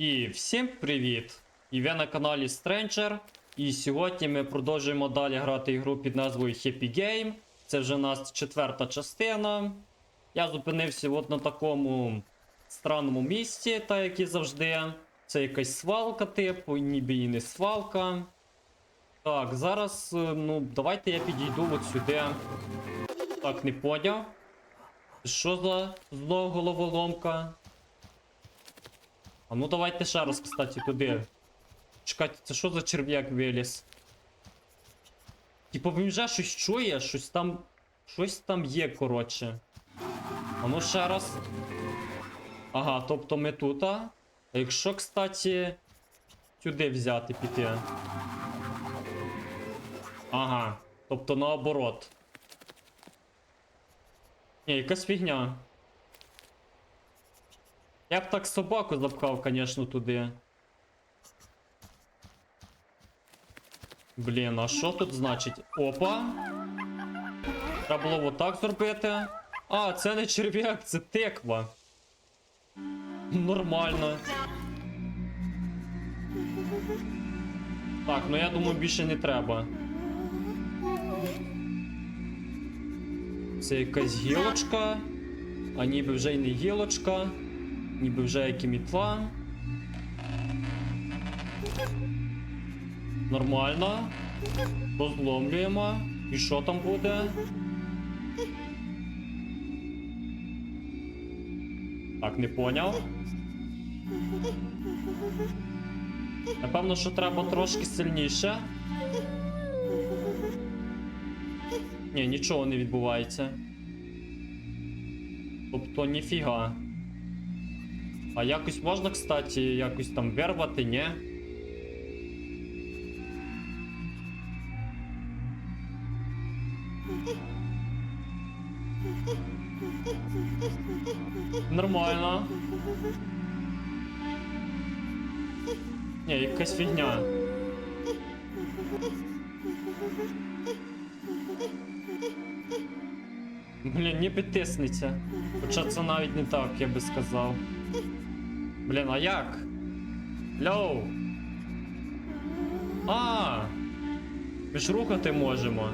І всім привіт! І ви на каналі Stranger. І сьогодні ми продовжуємо далі грати ігру під назвою Happy Game. Це вже у нас четверта частина. Я зупинився от на такому странному місці, так як і завжди. Це якась свалка, типу, ніби і не свалка. Так, зараз, е, ну, давайте я підійду от сюди. Так, не поняв. Що за знову головоломка? А ну давайте ще раз, кстати, туди. Чекайте, це що за черв'як виліз? Типу він вже щось чує, щось там. Щось там є, коротше. А ну ще раз. Ага, тобто ми тут. А А якщо, кстати, сюди взяти піти. Ага, тобто наоборот. Ні, якась фігня. Я б так собаку запхав, звісно, туди. Блін, а що тут значить? Опа. Треба було отак зробити. А, це не черв'як, це теква. Нормально. Так, ну я думаю, більше не треба. Це якась гілочка. А ніби вже й не гілочка. Ніби вже як і мітла. Нормально. Розломлюємо. І що там буде? Так, не поняв. Напевно, що треба трошки сильніше. Ні, нічого не відбувається. Тобто ніфіга. А якось можна, кстати, якось там вирвати, ні? Нормально. Ні, якась фігня. Блін, ніби тиснеться. Хоча це навіть не так, я би сказав. Блін, а як? Лоу. А! Ми ж рухати можемо.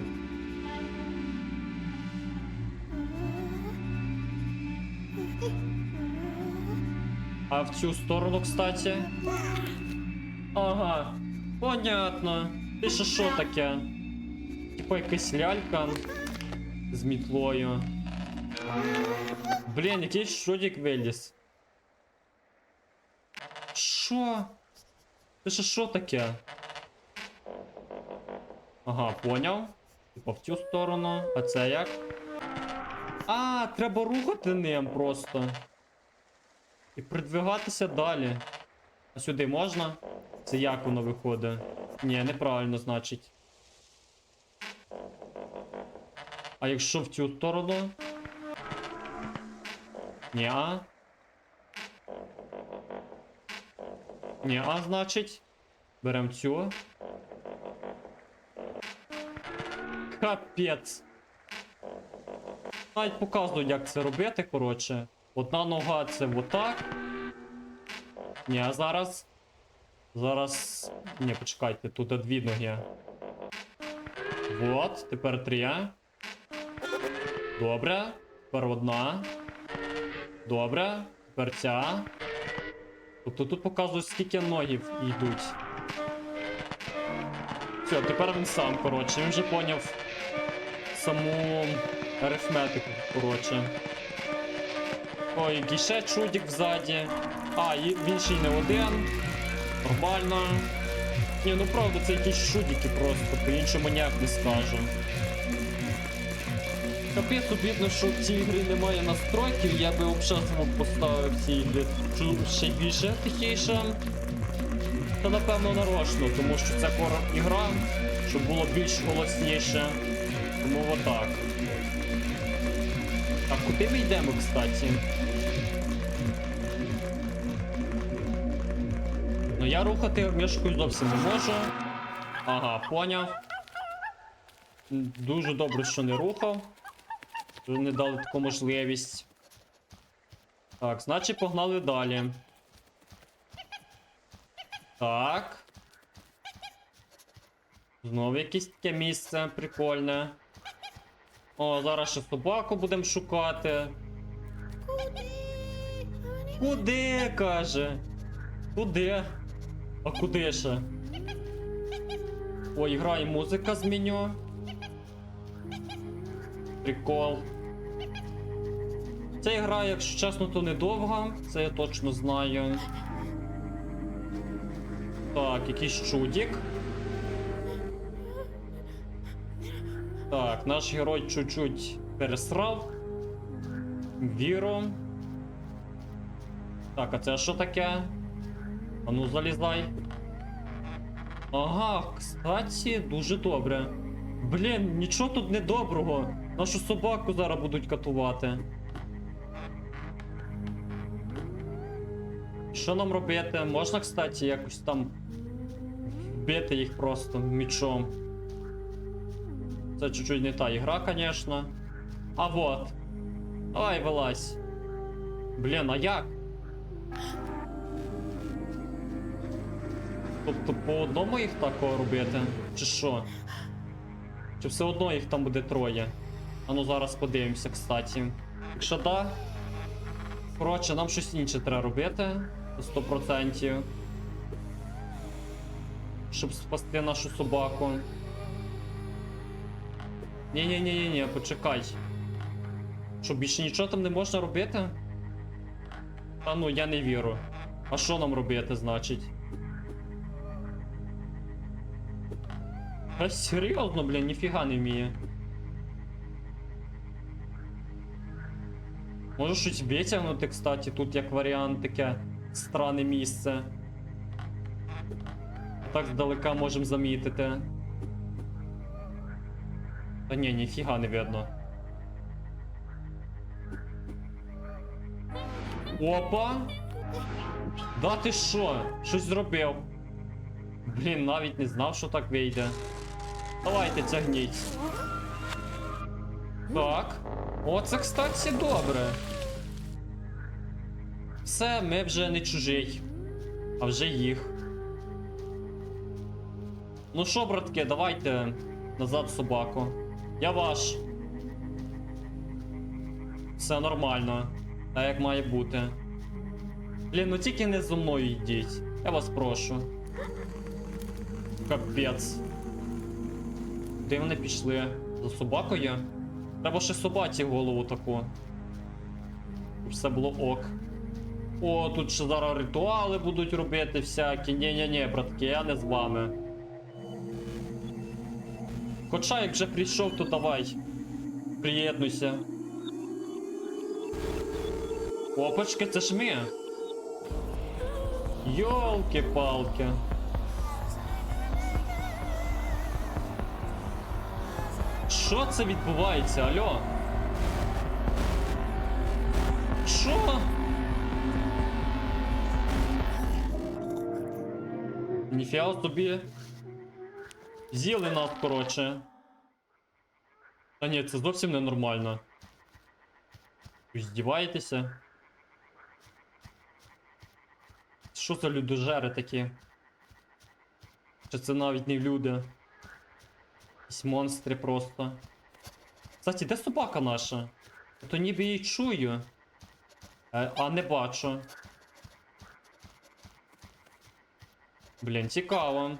А в цю сторону, кстати. Ага. Понятно. Ти ще що таке? Типа якась лялька з мітлою. Блін, якийсь шодік виліз. Що? Це ще що таке? Ага, поняв. Типа в цю сторону. А це як? А, треба рухати ним просто. І придвигатися далі. А сюди можна? Це як воно виходить? Ні, неправильно, значить. А якщо в цю сторону? Ні, а? Ні, а значить. Берем цю. Капець. Навіть показують, як це робити, коротше. Одна нога це отак. Ні, а зараз. Зараз. Ні, почекайте, тут дві ноги. Вот, тепер три. Добре. Тепер одна. Добре. Тепер ця. Тобто тут показують, скільки ногів йдуть. Все, тепер він сам, коротше, він вже поняв саму арифметику, коротше. Ой, який ще чудик ззаді. А, і він ще й не один. Нормально. Ні, ну правда, це якісь чудики просто, по-іншому ніяк не скажу. Капець обідно, що в цій ігрі немає настройків, я би звук поставив в цій ігрі ще більше тихіше. Та напевно нарочно, тому що це хорор ігра, щоб було більш голосніше. Тому отак. А куди ми йдемо, кстати? Ну я рухати мішкою зовсім не можу. Ага, поняв. Дуже добре, що не рухав. Що не дали таку можливість. Так, значить погнали далі. Так. Знову якесь таке місце прикольне. О, зараз ще собаку будемо шукати. Куди, каже? Куди? А куди ще? Ой, грає музика з меню. Прикол. Ця гра, якщо чесно, то недовга, це я точно знаю. Так, якийсь чудік. Так, наш герой чуть-чуть пересрав. Віру. Так, а це що таке? А ну залізай. Ага, кстати, дуже добре. Блін, нічого тут не доброго. Нашу собаку зараз будуть катувати. Що нам робити? Можна, кстати, якось там бити їх просто мечом. Це чуть-чуть не та ігра, конечно. А вот. Давай, вилазь. Блін, а як? Тобто по одному їх такого робити? Чи що? Чи все одно їх там буде троє? А ну зараз подивимося, кстати. Якщо да. Коротше, нам щось інше треба робити. 100%. Щоб спасти нашу собаку. Ні-ні-ні-ні, почекай. Що, більше нічого там не можна робити? Та ну, я не вірю. А що нам робити, значить? Та серйозно, блін, ніфіга не вміє. Може щось витягнути, кстати, тут як варіант таке странне місце. Так здалека можемо замітити. Та ні, ніфіга не видно. Опа! Да ти що? Щось зробив. Блін, навіть не знав, що так вийде. Давайте тягніть. Так. О, це, кстати, добре. Все, ми вже не чужий, а вже їх. Ну що, братки, давайте назад собаку. Я ваш. Все нормально. Так як має бути. Блін, ну тільки не зо мною йдіть. Я вас прошу. Капець. Де вони пішли? За собакою? Треба ще собаці голову таку. Щоб все було ок. О, тут ще зараз ритуали будуть робити всякі. Ні-ні-ні, братки, я не з вами. Хоча як вже прийшов, то давай. Приєднуйся. Опачки, це ж ми. Йолки-палки. Що це відбувається, алло? Ніфіга собі. З'їли нас, коротше. Та ні, це зовсім ненормально. Ви здіваєтеся? Що за людожери такі? Чи це навіть не люди? Якісь монстри просто. Кстати, де собака наша? То ніби її чую. Е, а не бачу. Блін, цікаво.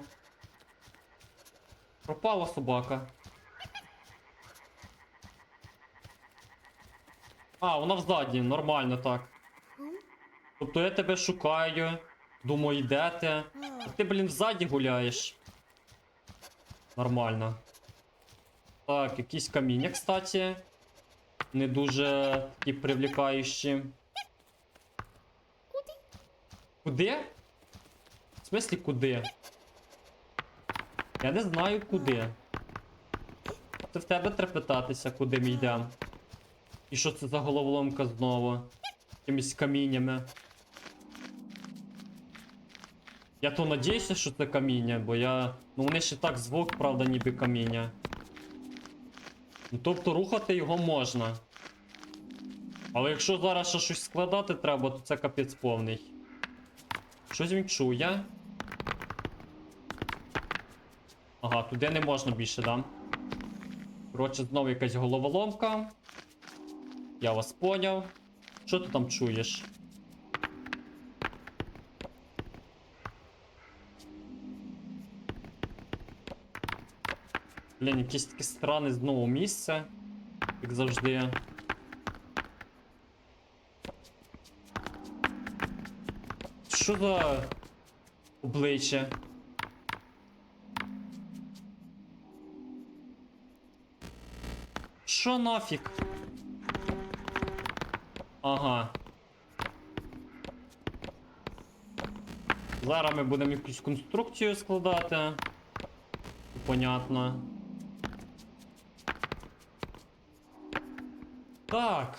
Пропала собака. А, вона взаді, нормально так. Тобто я тебе шукаю, думаю, де ти. А ти, блін, взаді гуляєш. Нормально. Так, якісь каміння, кстати. Не дуже такі привлікаючі. Куди? В смислі куди? Я не знаю куди. Це в тебе треба питатися, куди ми йдемо. І що це за головоломка знову? Якимись каміннями. Я то надіюся, що це каміння, бо я. Ну вони ще так звук, правда, ніби каміння. Ну тобто рухати його можна. Але якщо зараз ще щось складати треба, то це капець повний. Щось він чує. Ага, туди не можна більше, да? Коротше, знову якась головоломка. Я вас поняв. Що ти там чуєш? Блін, якесь таке странне знову місце. Як завжди. Що за обличчя? Що нафіг? Ага. Зараз ми будемо якусь конструкцію складати. Понятно. Так.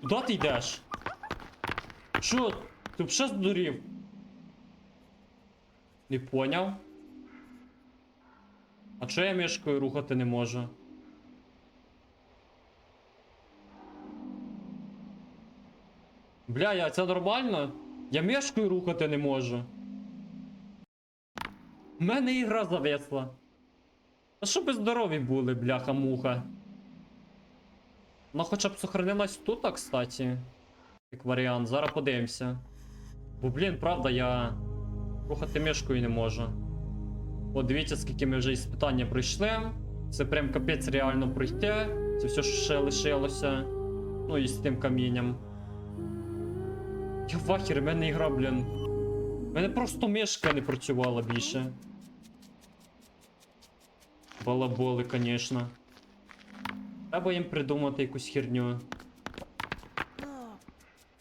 Куди ти йдеш? Що? Ти вже здурів? Не поняв. Чого я мішкою рухати не можу? Бля, я це нормально? Я мішкою рухати не можу. У мене ігра зависла. А щоб здорові були, бляха-муха. Вона хоча б сохранилась тут, кстати. Як варіант, зараз подивимося. Бо, блін, правда, я рухати мішкою не можу. От дивіться, скільки ми вже іспитання пройшли. Це прям капець реально пройти. Це все, що ще лишилося. Ну і з тим камінням. Я вахер, в мене ігра, блін. У мене просто мишка не працювала більше. Балаболи, конечно. Треба їм придумати якусь херню.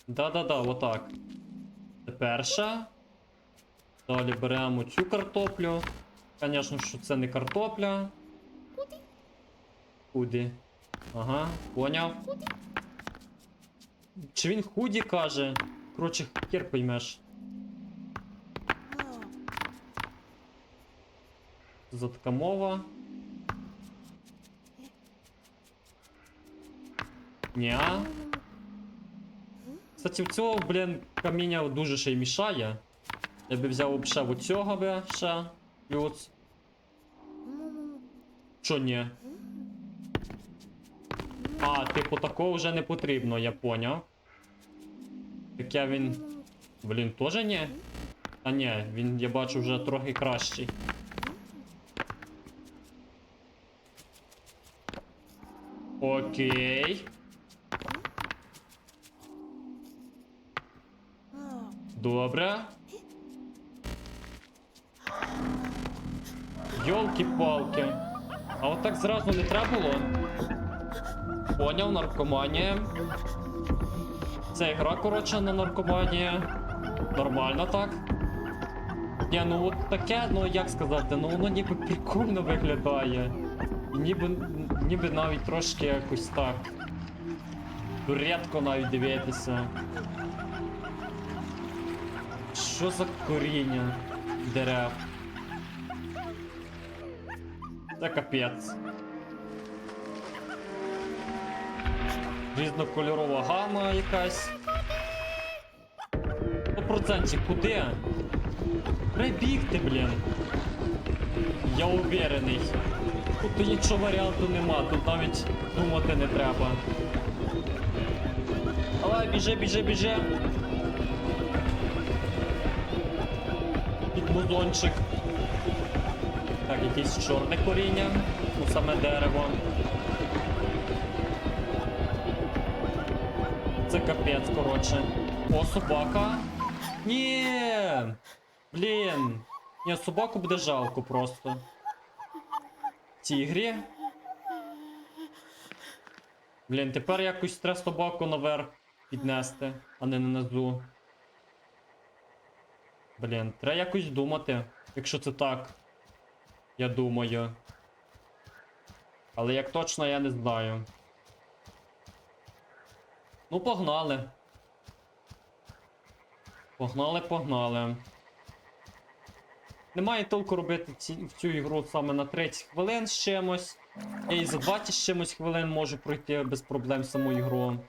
Да-да-да, отак. Це перша. Далі беремо цю картоплю. Звісно, що це не картопля. Худі. Ага, поняв. Чи він худі каже? Коротше, хер поймеш. Що За така мова. Ня. Кстати, в цього, блін, каміння дуже ще й мішає. Я би взяв взагалі от цього би ще. Плюс. Чо ні? А, типу, такого вже не потрібно, я поняв. Таке він. Блін, теж ні? А ні, він, я бачу, вже трохи кращий. Окей. Добре. Йолки-палки. А от так зразу не треба було. Поняв, наркоманія. Це гра, коротше, на наркоманії. Нормально так. Ні, ну от таке, ну як сказати, ну воно ніби прикольно виглядає. І ніби, ніби навіть трошки якось так. Рідко навіть дивитися. Що за коріння дерев? Це капець. Різнокольорова гама якась. 100% куди? Треба бігти, блін. Я уверений. Тут іншого варіанту нема, тут навіть думати не треба. Давай, біжи, біжи, біжи. Під музончик. Так, якесь чорне коріння. Ну саме дерево. Це капець, коротше. О, собака. Ні. Блін. Ні, собаку буде жалко просто. В цій грі. Блін, тепер якось треба собаку наверх піднести, а не нанизу. Блін, треба якось думати, якщо це так. Я думаю. Але як точно я не знаю. Ну, погнали. Погнали, погнали. Немає толку робити ці, в цю ігру саме на 30 хвилин з чимось. Я і за 20 з чимось хвилин можу пройти без проблем саму ігру.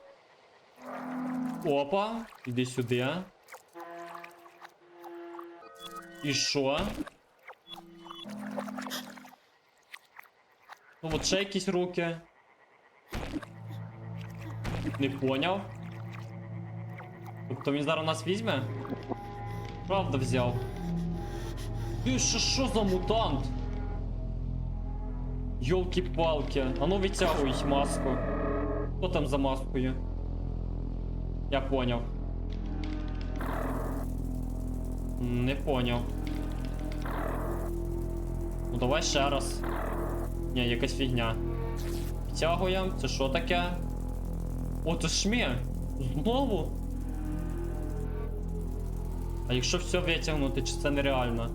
Опа, іди сюди. І що? Ну от ще якісь руки. Не поняв. Тобто він зараз нас візьме? Правда взяв. Ти що, що за мутант? Йолки-палки. А ну відтягуй маску. Хто там за маскою? Я поняв. Не поняв. Ну давай ще раз. Ні, якась фігня. Втягуємо. Це що таке? О, це шмі! Знову? А якщо все витягнути, чи це нереально?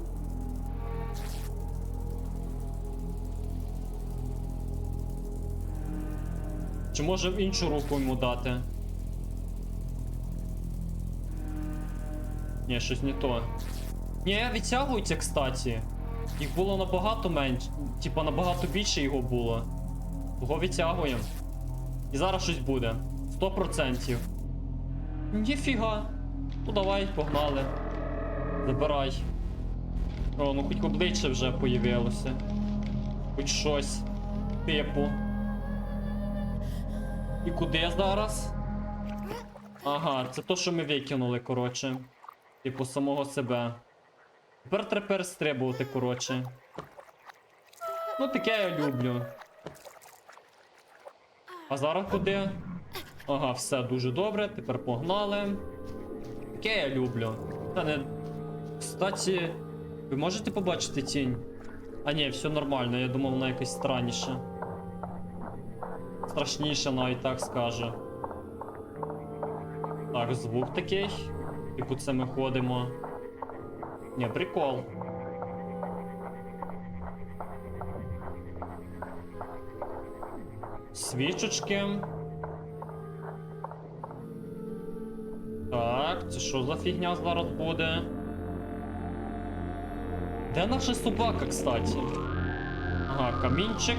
Чи може в іншу руку йому дати? Ні, щось не то. Ні, відтягується, кстати. Їх було набагато менше. Типа набагато більше його було. Того відтягуємо. І зараз щось буде. 100%. Ніфіга. Ну давай, погнали. Забирай. О, ну хоч обличчя вже появилося. Хоч щось. Типу. І куди зараз? Ага, це то, що ми викинули, коротше. Типу самого себе. Тепер треба перестрибувати, коротше. Ну, таке я люблю. А зараз куди? Ага, все дуже добре, тепер погнали. Таке я люблю. Та не. Кстати, ви можете побачити тінь? А ні, все нормально, я думав, вона якась странніша. Страшніше навіть так скаже. Так, звук такий. Типу це ми ходимо. Ні, прикол. Свічечки. Так, це що за фігня зараз буде? Де наша собака, кстати? Ага, камінчик.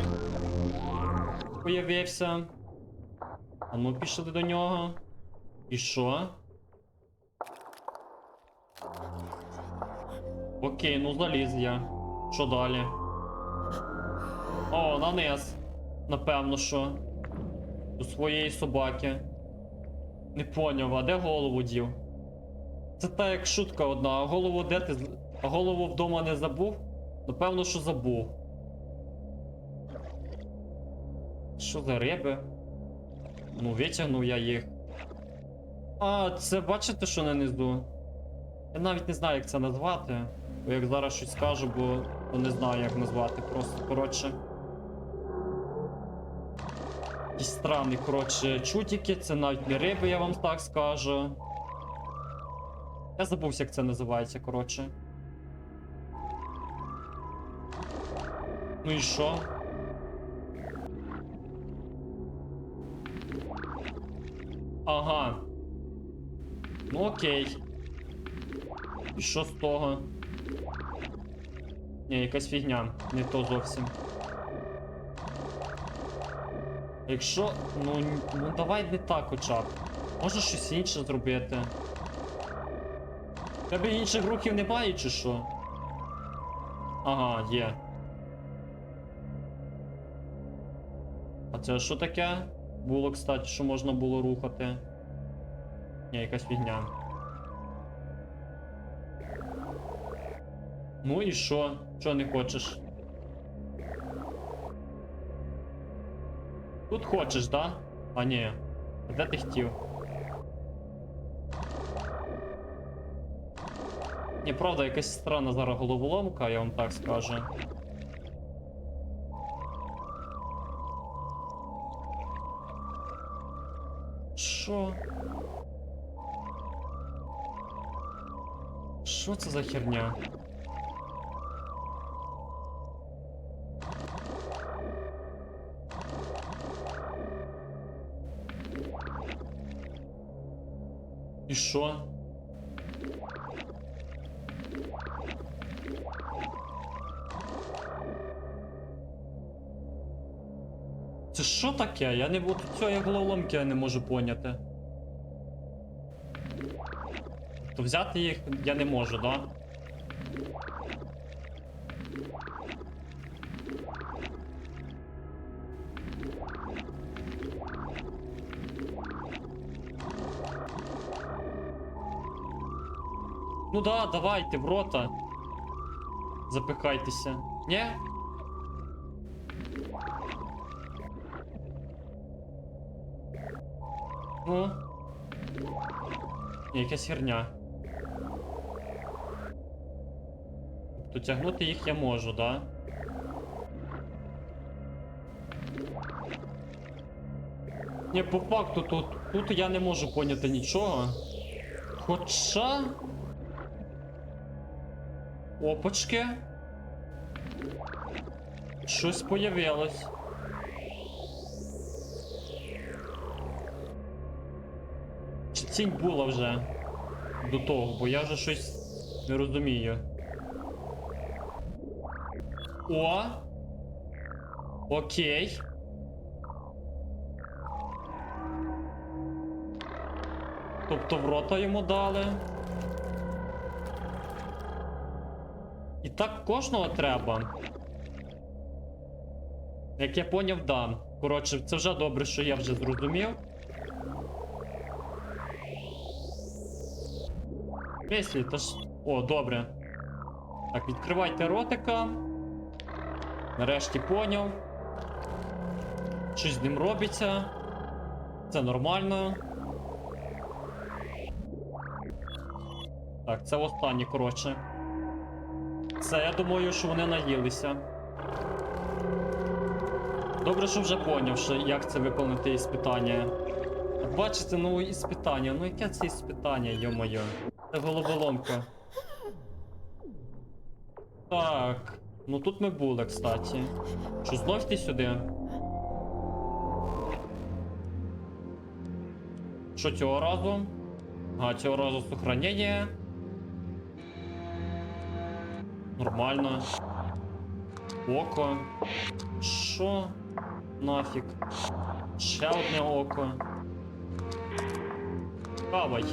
Появився. А ну пішли до нього. І що? Окей, ну заліз я. Що далі? О, на низ. Напевно, що. До своєї собаки. Не поняв, а де голову дів? Це та як шутка одна, а голову де ти. А голову вдома не забув? Напевно, що забув. Що за риби? Ну, витягнув я їх. А, це бачите, що на низу? Я навіть не знаю, як це назвати. Бо як зараз щось скажу, бо не знаю, як назвати просто. Коротше. Якісь странні, коротше, чутики, це навіть не риби, я вам так скажу. Я забувся, як це називається, коротше. Ну і що? Ага. Ну окей. І що з того? Ні, якась фігня, не то зовсім. Якщо. Ну, ну давай не так хоча б. Може щось інше зробити. Тебе інших рухів немає, чи що? Ага, є. А це що таке? Було, кстати, що можна було рухати. Ні, якась фігня. Ну і що? Що не хочеш? Тут хочеш, да? А ні. А де ти хотів? Ні, правда, якась странна зараз головоломка, я вам так скажу. Що? Що це за херня? І що? Це що таке? Я не от цієї головоломки я не можу поняти. То взяти їх я не можу, да? Ну да, давайте, в рота. Запихайтеся. Ні? Ну. Ні, якась херня. Тобто тягнути їх я можу, да? Ні, по факту тут, тут я не можу поняти нічого. Хоча. Опачки. Щось появилось. Чи цінь була вже до того, бо я вже щось не розумію. О! Окей. Тобто в рота йому дали. І так кожного треба. Як я поняв, да. Коротше, це вже добре, що я вже зрозумів. Мислі, то ж. О, добре. Так, відкривайте ротика. Нарешті поняв. Щось з ним робиться. Це нормально. Так, це останнє, коротше. Це я думаю, що вони наїлися. Добре, що вже поняв, що як це виконати іспитання. Бачите, ну іспитання. Ну яке це іспитання, йо-моє? Це головоломка. Так. Ну тут ми були, кстати. Що знов ти сюди? Що цього разу? А, цього разу сохранення. Нормально. Око. Що? Нафіг. Ще одне око. Хавай.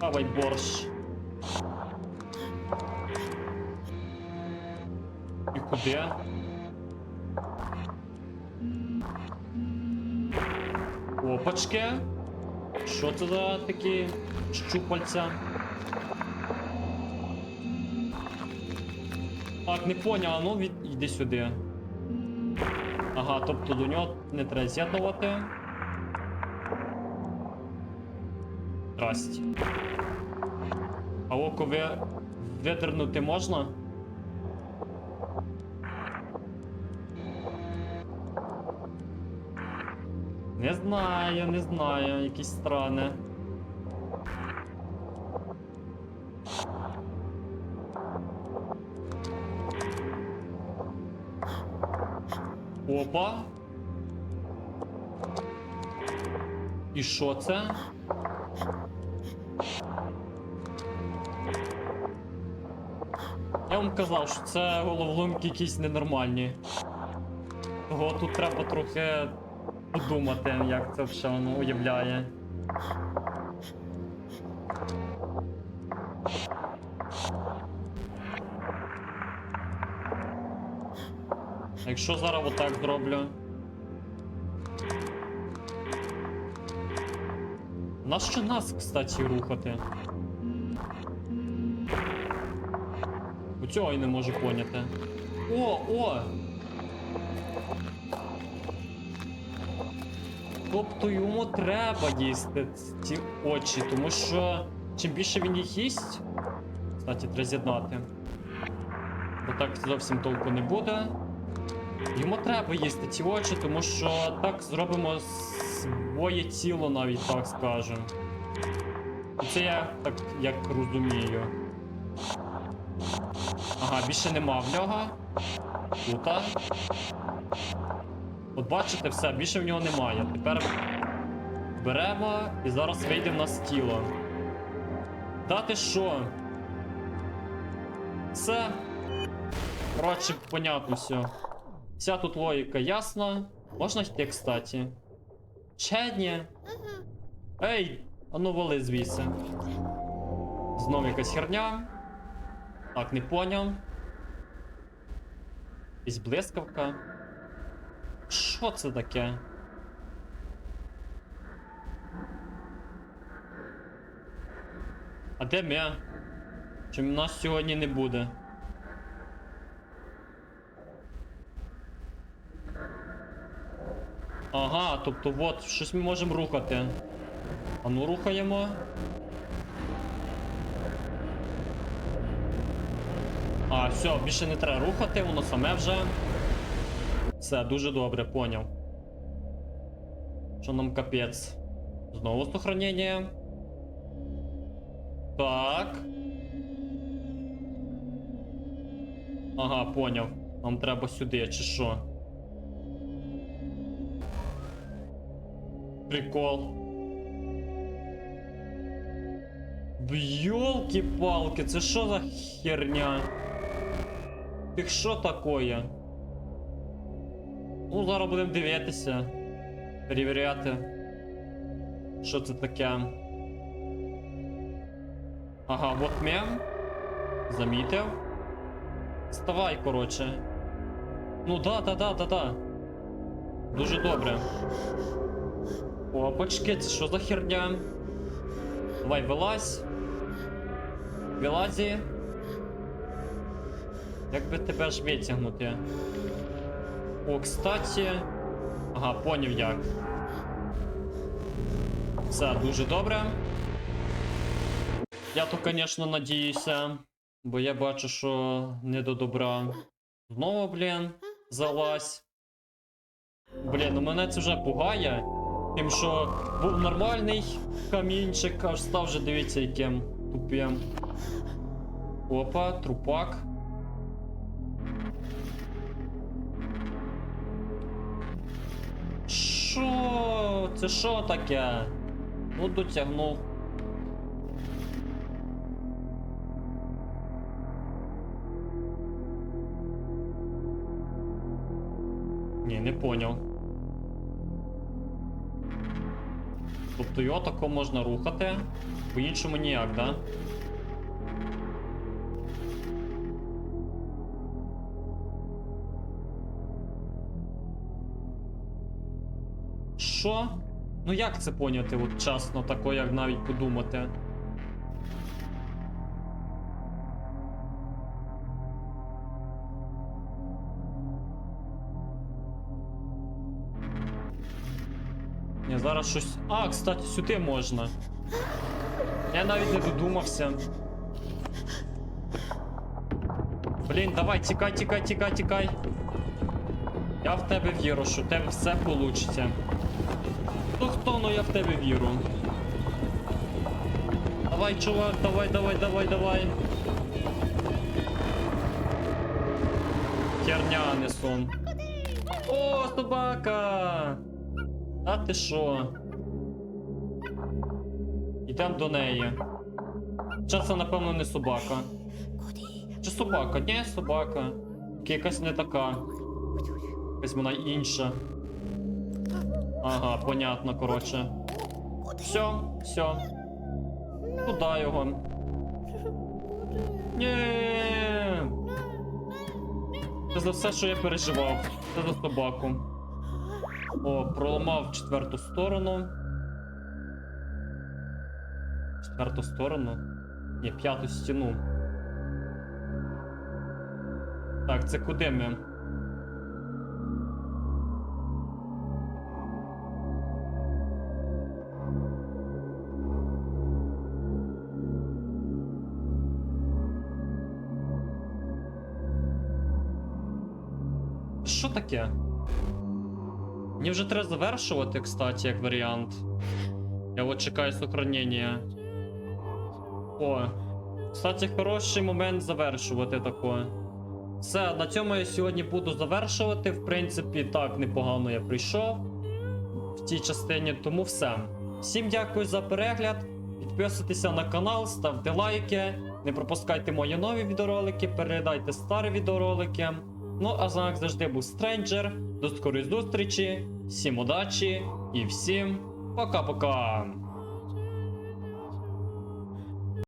Хавай борщ. І куди? Опачки. Що це за такі щупальця? Так, не поняв, ну від... йди сюди. Ага, тобто до нього не треба з'єднувати. Здрасте. А око ви... видернути можна? Не знаю, не знаю, якісь страни. Опа. І що це? Я вам казав, що це головоломки якісь ненормальні. Того тут треба трохи подумати, як це все воно уявляє. Якщо зараз отак зроблю. Нащо нас, кстати, рухати? У цього я не можу поняти. О, о! Тобто йому треба їсти ці очі, тому що чим більше він їх їсть. Кстати, треба з'єднати. Бо так зовсім толку не буде. Йому треба їсти ці очі, тому що так зробимо своє тіло, навіть так скажемо. І це я так як розумію. Ага, більше нема в нього. Тута. От бачите, все, більше в нього немає. Тепер беремо і зараз вийде в нас тіло. Дати що? Це. Коротше, понятно все. Вся тут логіка ясна. Можна йти, кстати. Ще ні. Ей, а ну вали звідси. Знову якась херня. Так, не поняв. Якась блискавка. Що це таке? А де ми? Чим нас сьогодні не буде. Ага, тобто от, щось ми можемо рухати. А ну рухаємо. А, все, більше не треба рухати, воно саме вже. Все, дуже добре, поняв. Що нам капець? Знову сохранення. Так. Ага, поняв. Нам треба сюди, чи що? Прикол. Йолки-палки, це що за херня? Тих що такое? Ну, зараз будемо дивитися. Перевіряти. Що це таке? Ага, вот мем. Замітив. Вставай, коротше. Ну да, да, да, да, да. Дуже добре. Опачки, це що за херня? Давай, вилазь. Вилазі. Як би тебе ж витягнути? О, кстати. Ага, поняв як. Все, дуже добре. Я то, звісно, надіюся, бо я бачу, що не до добра. Знову, блін, залазь. Блін, ну мене це вже пугає. Тим, що був нормальний камінчик, аж став вже дивіться яким тупим. Опа, трупак. Що? Це що таке? Ну дотягнув. Ні, не поняв. Тобто його тако можна рухати, по-іншому ніяк, да? Що? Ну як це поняти, от чесно, тако, як навіть подумати? Зараз щось. А, кстати, сюди можна. Я навіть не додумався. Блін, давай, тікай, тікай, тікай, тікай. Я в тебе вірю, що в тебе все получиться. Ну хто, ну я в тебе вірю. Давай, чувак, давай, давай, давай, давай. Херня, не сон. О, собака! А ти що? Йдемо до неї. Чи це, напевно, не собака. Чи собака? Ні, собака. Якась не така. Якась вона інша. Ага, понятно, коротше. Все, все. Куда його? Ні. Це за все, що я переживав. Це за собаку. О, проламав четверту сторону. Четверту сторону? Ні, п'яту стіну. Так, це куди ми? Що таке? Мені вже треба завершувати, кстати, як варіант. Я от чекаю сохранення. О. Кстати, хороший момент завершувати таке. Все, на цьому я сьогодні буду завершувати. В принципі, так непогано я прийшов в цій частині, тому все. Всім дякую за перегляд. Підписуйтеся на канал, ставте лайки. Не пропускайте мої нові відеоролики, передайте старі відеоролики. Ну, а з завжди був Стренджер. До скорої зустрічі, всім удачі і всім пока-пока!